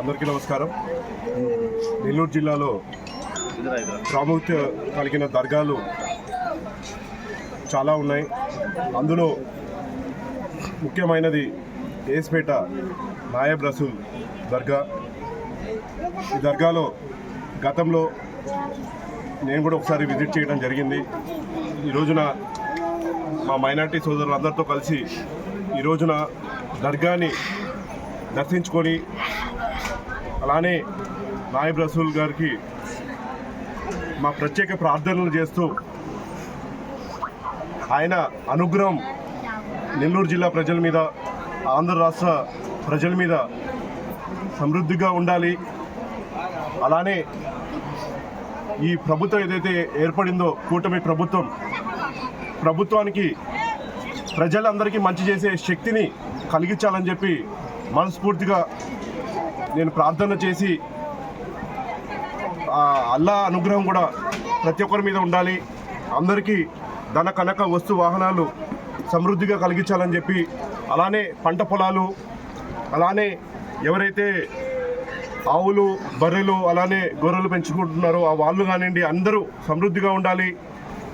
అందరికీ నమస్కారం. నెల్లూరు జిల్లాలో ప్రాముఖ్యత కలిగిన దర్గాలు చాలా ఉన్నాయి. అందులో ముఖ్యమైనది ఏస్పేట నాయబ్ రసూల్ దర్గా. ఈ దర్గాలో గతంలో నేను కూడా ఒకసారి విజిట్ చేయడం జరిగింది. ఈ రోజున మా మైనార్టీ సోదరులందరితో కలిసి ఈ రోజున దర్గాని దర్శించుకొని అలానే నాయబ్ రసూల్ గారికి మా ప్రత్యేక ప్రార్థనలు చేస్తూ ఆయన అనుగ్రహం నెల్లూరు జిల్లా ప్రజల మీద ఆంధ్ర రాష్ట్ర ప్రజల మీద సమృద్ధిగా ఉండాలి. అలానే ఈ ప్రభుత్వం ఏదైతే ఏర్పడిందో కూటమి ప్రభుత్వం ప్రభుత్వానికి ప్రజలందరికీ మంచి చేసే శక్తిని కలిగించాలని చెప్పి మనస్ఫూర్తిగా నేను ప్రార్థన చేసి అల్లా అనుగ్రహం కూడా ప్రతి ఒక్కరి మీద ఉండాలి. అందరికీ ధన కనక వస్తు వాహనాలు సమృద్ధిగా కలిగించాలని చెప్పి అలానే పంట పొలాలు అలానే ఎవరైతే ఆవులు బర్రెలు అలానే గొర్రెలు పెంచుకుంటున్నారో ఆ వాళ్ళు కానివ్వండి అందరూ సమృద్ధిగా ఉండాలి.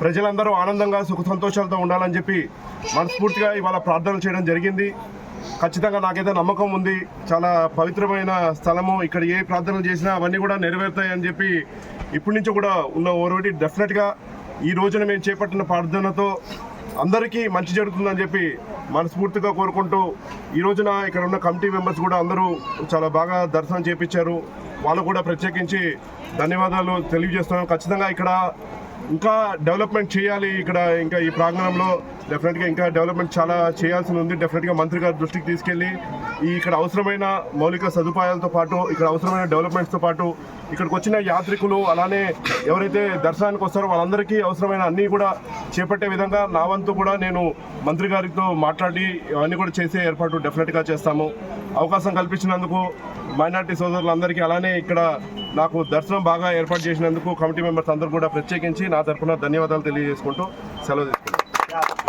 ప్రజలందరూ ఆనందంగా సుఖ సంతోషాలతో ఉండాలని చెప్పి మనస్ఫూర్తిగా ఇవాళ ప్రార్థన చేయడం జరిగింది. ఖచ్చితంగా నాకైతే నమ్మకం ఉంది. చాలా పవిత్రమైన స్థలము. ఇక్కడ ఏ ప్రార్థనలు చేసినా అవన్నీ కూడా నెరవేరుతాయని చెప్పి ఇప్పటి నుంచి కూడా ఉన్న ఓరోటి డెఫినెట్గా ఈ రోజున మేము చేపట్టిన ప్రార్థనతో అందరికీ మంచి జరుగుతుందని చెప్పి మనస్ఫూర్తిగా కోరుకుంటూ ఈ రోజున ఇక్కడ ఉన్న కమిటీ మెంబర్స్ కూడా అందరూ చాలా బాగా దర్శనం చేపించారు. వాళ్ళు కూడా ప్రత్యేకించి ధన్యవాదాలు తెలియజేస్తున్నాం ఖచ్చితంగా ఇక్కడ ఇంకా డెవలప్మెంట్ చేయాలి. ఇక్కడ ఇంకా ఈ ప్రాంగణంలో డెఫినెట్గా ఇంకా డెవలప్మెంట్ చాలా చేయాల్సి ఉంది. డెఫినెట్గా మంత్రి గారి దృష్టికి తీసుకెళ్ళి ఈ ఇక్కడ అవసరమైన మౌలిక సదుపాయాలతో పాటు ఇక్కడ అవసరమైన డెవలప్మెంట్స్తో పాటు ఇక్కడికి వచ్చిన యాత్రికులు అలానే ఎవరైతే దర్శనానికి వస్తారో వాళ్ళందరికీ అవసరమైన అన్నీ కూడా చేపట్టే విధంగా నా వంతు కూడా నేను మంత్రి గారితో మాట్లాడి అవన్నీ కూడా చేసే ఏర్పాటు డెఫినెట్గా చేస్తాము. అవకాశం కల్పించినందుకు మైనార్టీ సోదరులందరికీ అలానే ఇక్కడ నాకు దర్శనం బాగా ఏర్పాటు చేసినందుకు కమిటీ మెంబర్స్ అందరూ కూడా ప్రత్యేకించి నా తరఫున ధన్యవాదాలు తెలియజేసుకుంటూ సెలవు తీసుకుంటాను